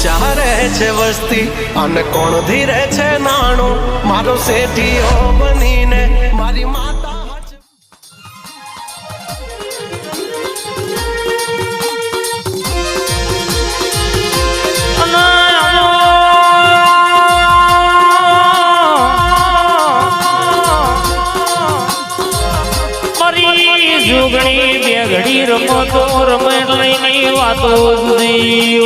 ઊંચા રહે છે વસ્તી અને કોણ ધીરે છે નાણું? મારો શેઠીઓ બનીને મારી માતા જોગણી બે ઘડી રમતો, રમે લઈને વાતો જુદી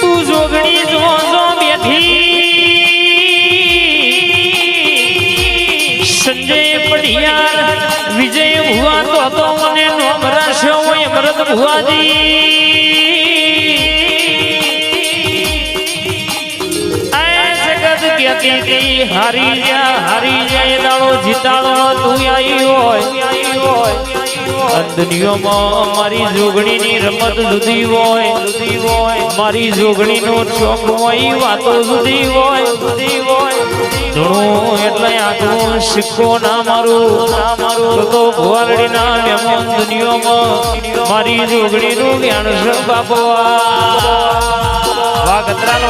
તું જોગણી જો જો બેઠી. સંજય પડિયાર વિજય ભુવા તો તો મને નોમ રાશો અમૃત ભુવાજી. કહેતી હતી દુનિયામાં અમારી જોગણીની રમત જુદી હોય. જુદી હોય મારી જોગણીનો ચોક હોય વાતો જુદી હોય. જુદી હોય એટલે આટલું સિક્કો ના મારું. ના મારું દુનિયામાં મારી જોગણીનું જ્ઞાન છે બાપો વાહ ગતરાલ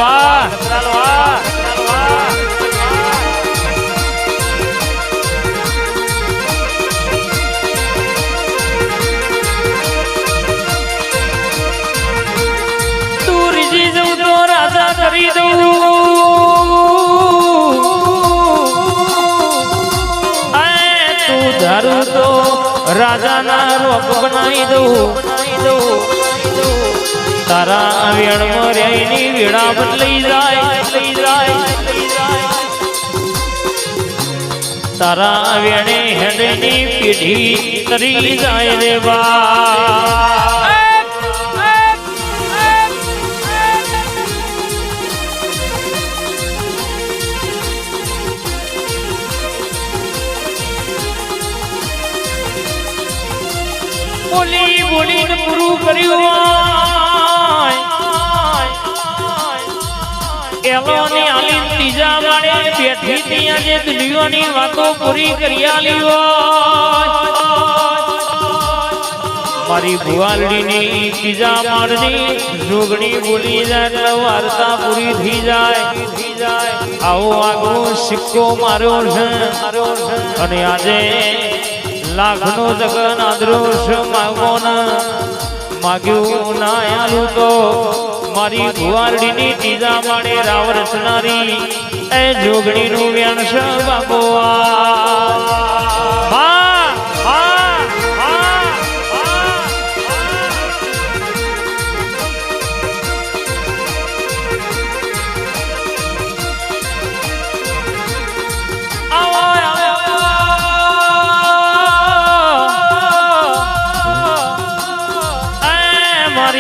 રાજાના રૂપ બનાવી દઉં. તારા વેણમાં રહીની વેળા બદલાઈ જાય લઈ જાય. તારા વેણે હેડની પીઢી તરી જાય રે બા. એલોની આલી ત્રીજા માળે બેઠી ત્યાં જે દુનિયાની વાતો પૂરી કરી આલી મારી ભુવાલડીની ત્રીજા માળની જોગણી બોલી જાય વાર્તા પૂરી થઈ જાય. આવો આગો સિક્કો માર્યો છે. અને આજે લાખનો જગન છે માગો માગ્યું ના આલું તો મારી ભુવારડીની ત્રીજા માળે રાવ રચનારી એ જોગણીનું વ્યાણ બાપો આ.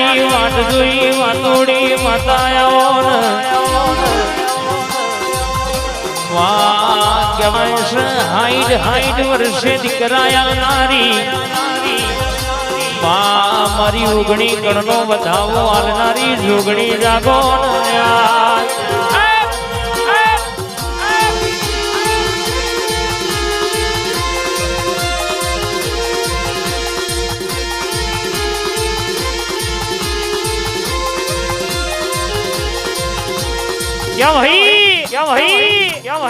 મારી વાટ જોઈ વાતોડી માતા આવો ને વાહ કહેવાય છે હાઈડ હાઈડ વર્ષે દીકરાયા નારી. મારી ઉગણી ગણનો વધાવો હાલનારી જોગણી જાગો ને કેમ હઈ કેમ હઈ કેમ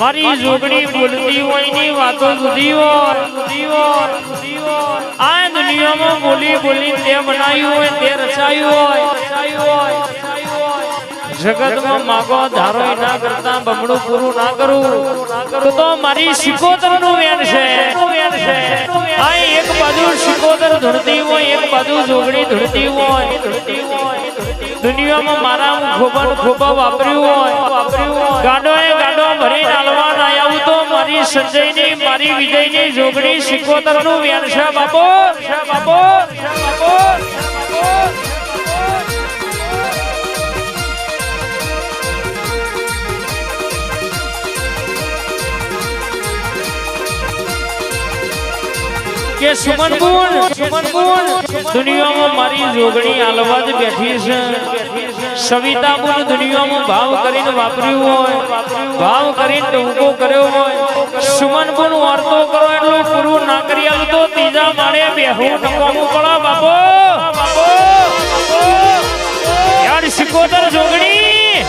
મારી જોગણી બોલતી હોયની વાતો સુધી આ દુનિયામાં બોલી બોલી તે બનાવ્યું હોય તે રચાયું હોય. જગતમાં માગો ધારો ના કરતા બમણું પૂરું ના કરું. તો મારી શિકોતરનું વેન છે. આ એક બાજુ શિકોતર ધરતી હોય એક બાજુ જોગણી ધૂળતી હોય ધરતી હોય. દુનિયામાં મારા હું ખોબા ખોબા વાપર્યું હોય ગાડો ગાડો ભરી ડાલવા ના આવું તો મારી સંજયની, મારી વિજયની જોગણી સિકોતરનું વેણ છે, બાપો. બાપો કે સુમન ગુણ સુમન બોલ દુનિયામાં મારી જોગણી આલવા જ બેઠી છે. સવિતા પણ દુનિયામાં ભાવ કરીને વાપર્યું હોય, ભાવ કરીને ટૂંકો કર્યો હોય સુમન પણ વાર્તો કરો એટલું પૂરું ના કરી આવતો ત્રીજા માળે બેહું ટકવાનું પડે બાપો. યાર સિકોતર જોગણી.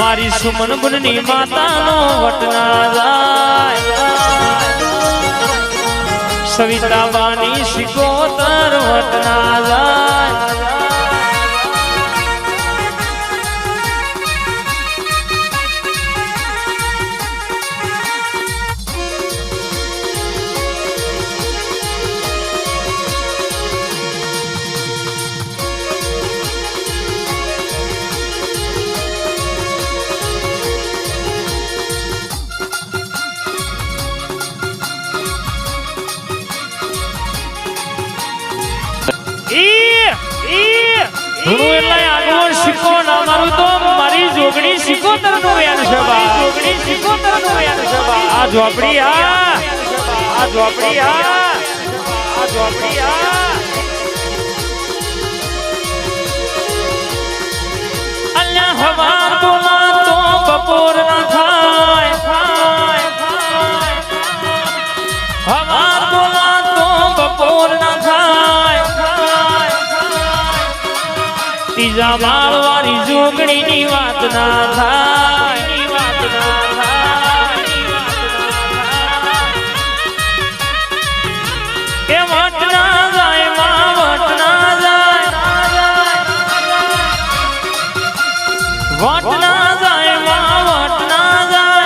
મારી સુમન ગુણની માતાનો વટના જાય સવિતા બાની શિકોતર વટના જાય શીખોતરનું વ્યાન છે જોગણી શીખોતરનું વ્યાન છે આ ઝોપડી હા આ ઝોપડી હા આ ઝોપડી હા અલ્યા હવા તો માં તો બપોર ના ત્રીજા માળવાની વાળી જોગણી ની વાત ના થાય વાત ના થાય વાત જાય, માં વટ જાય.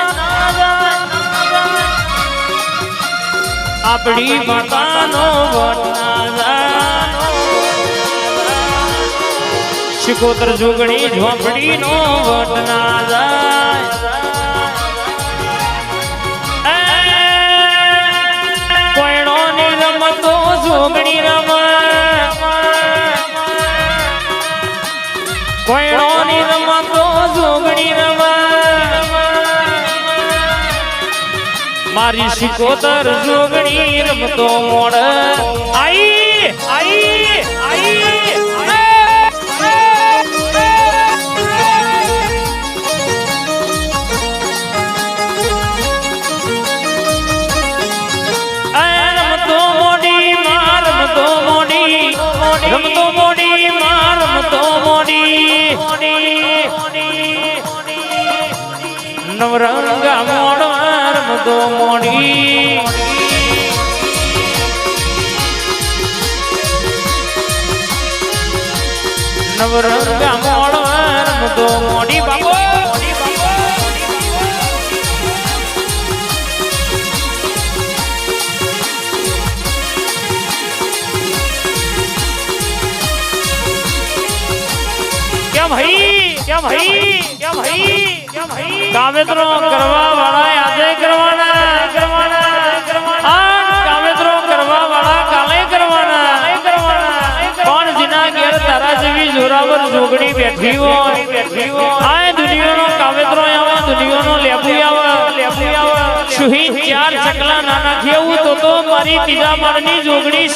આપણી માતાનો વટ ના જાય. શિકોતર જોગણી ઝોપડી નો વટ ના જાય રમતો જોગણી રમે કોયણો રમતો જોગણી રમે મારી શિકોતર જોગણી રમતો મોડ. આઈ આઈ આઈ. નવરંગા મોડ રમતો મોડી. નવરંગા મોડ રમતો મોડી બાબો કેમ ભાઈ? કેમ ભાઈ? કાવેતરો કરવા વાળા આજે કરવાના જોગણી બેઠી હોય. આ દુનિયાનો કાવેતરો આવે, દુનિયાનો લેબુ આવે. લેબુ આવે સુહી ચાર તો તો મારી ત્રીજા માળની જોગણી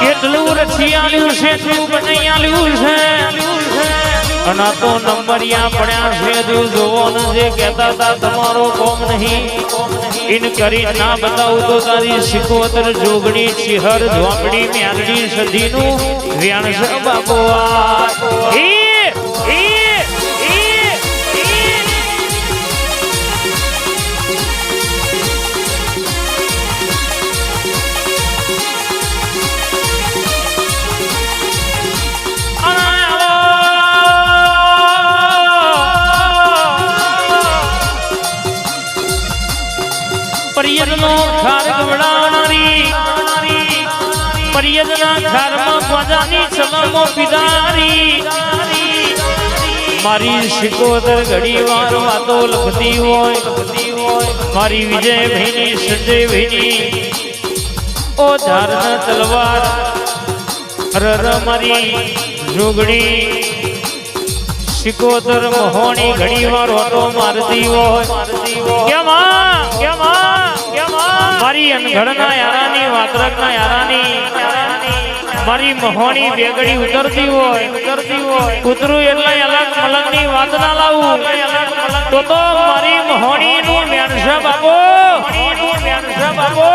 કેટલું આલ્યું છે, તું આલ્યું છે. અને તો નંબરિયા પડ્યા છે, જો જોવો જે કહેતા હતા, તમારો કોમ નહીં. ઇન કરી ના બતાવું તો તારી સિકોતર જોગણી, ચિહર, ઝોપડી મ્યાલડી સદીનું વ્યાણ છે બાપુ ધારમાં ગોજાની સલામો પિદારી મારી શિકોતર ઘડી વાર વાતો લખતી હોય. મારી વિજય ભીની સંજય ભીની ઓ ધારણ તલવાર રર મારી જોગડી શિકોતર મોહોણી ઘણી વાર ઓટો મારતી હોય. મારી અનઘડના યારાની, વાતરકના યારાની. મારી મહોણી બેગડી ઉતરતી હોય ઉતરતી હોય ઉતરું એટલે અલગ મલંગની વાત ના લાવું. તો તો મારી મહોણીનું મેણસા બાબો બાબો